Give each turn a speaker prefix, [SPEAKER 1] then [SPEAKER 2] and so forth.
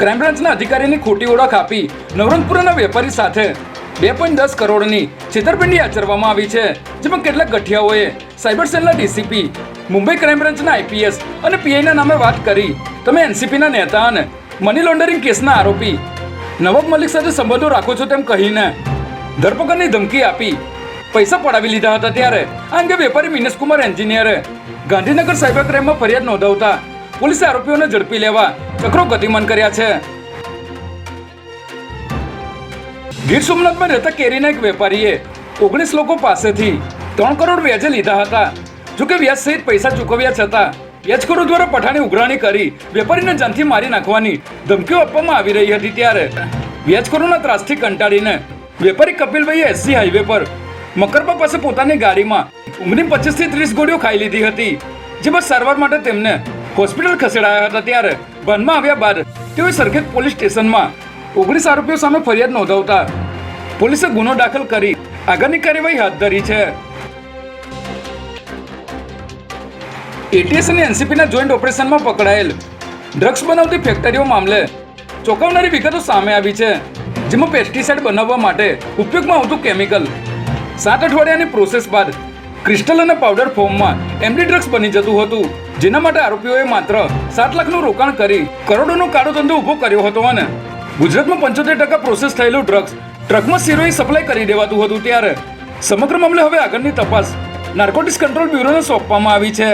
[SPEAKER 1] Crime બ્રાન્ચના અધિકારીની ખોટી ઓળખ આપી નવરંગપુરાના વેપારી સાથે બે પોઈન્ટ દસ કરોડની છેતરપિંડી આચરવામાં આવી છે, જેમાં કેટલાક ગઠિયાઓએ સાયબર સેલના ડીસીપી, મુંબઈ ક્રાઇમ બ્રાન્ચના આઈપીએસ અને પીઆઈના નામે વાત કરી. તમે એનસીપીના નેતા અને મની લોન્ડરિંગ કેસના આરોપી, નવાબ મલિક સાથે સંબંધો રાખો છો તેમ કહીને ધરપકડની ધમકી આપી, પૈસા પડાવી લીધા હતા ત્યારે. આ અંગે વેપારી મિનેશકુમાર એન્જિનિયરે ગાંધીનગર સાયબર ક્રાઇમમાં ફરિયાદ નોંધાવતા પોલીસે આરોપીઓને ઝડપી લેવા ચક્રો ગતિમાન કર્યા છે. ગીર સોમનાથમાં રહેતા કેરીના એક વેપારીએ ઓગણીસ લોકો પાસેથી ત્રણ કરોડ વ્યાજે લીધા હતા. જોકે વ્યાજ સહિત પૈસા ચૂકવ્યા છતાં વ્યાજખોરો દ્વારા પઠાણી ઉઘરાણી કરી વેપારીને જાનથી મારી નાખવાની ધમકીઓ આપવામાં આવી રહી હતી ત્યારે વ્યાજખોરોના ત્રાસથી કંટાળીને વેપારી કપિલભાઈએ એસસી હાઈવે પર મકરબા પાસે પોતાની ગાડીમાં ઉમરી પચીસથી ત્રીસ ગોળીઓ ખાઈ લીધી હતી, જેમાં સારવાર માટે તેમને હોસ્પિટલ ખસેડાયા હતા ત્યારે ભાનમાં આવ્યા બાદ તેઓએ સરખેજ પોલીસ સ્ટેશનમાં ઓગણીસ આરોપીઓ સામે ફરિયાદ નોંધાવતા પોલીસે ગુનો દાખલ કરી આગળની કાર્યવાહી હાથ ધરી છે. એટીએસ અને એનસીપીના જોઈન્ટ ઓપરેશનમાં પકડાયેલ ડ્રગ્સ બનાવતી ફેક્ટરીઓ મામલે ચોંકાવનારી વિગતો સામે આવી છે, જેમાં પેસ્ટિસાઇડ બનાવવા માટે ઉપયોગમાં આવતું કેમિકલ સાત અઠવાડિયાની પ્રોસેસ બાદ ક્રિસ્ટલ અને પાવડર ફોર્મમાં એમડી ડ્રગ્સ બની જતું હતું. જેના માટે આરોપીઓએ માત્ર સાત લાખનું રોકાણ કરી કરોડોનો કાળો ધંધો ઊભો કર્યો હતો અને ગુજરાતમાં પંચોતેર ટકા પ્રોસેસ થયેલું ડ્રગ્સ ટ્રકમાં સિરોઈ સપ્લાય કરી દેવાતું હતું ત્યારે સમગ્ર મામલે હવે આગળની તપાસ નાર્કોટિક્સ કંટ્રોલ બ્યુરોને સોંપવામાં આવી છે.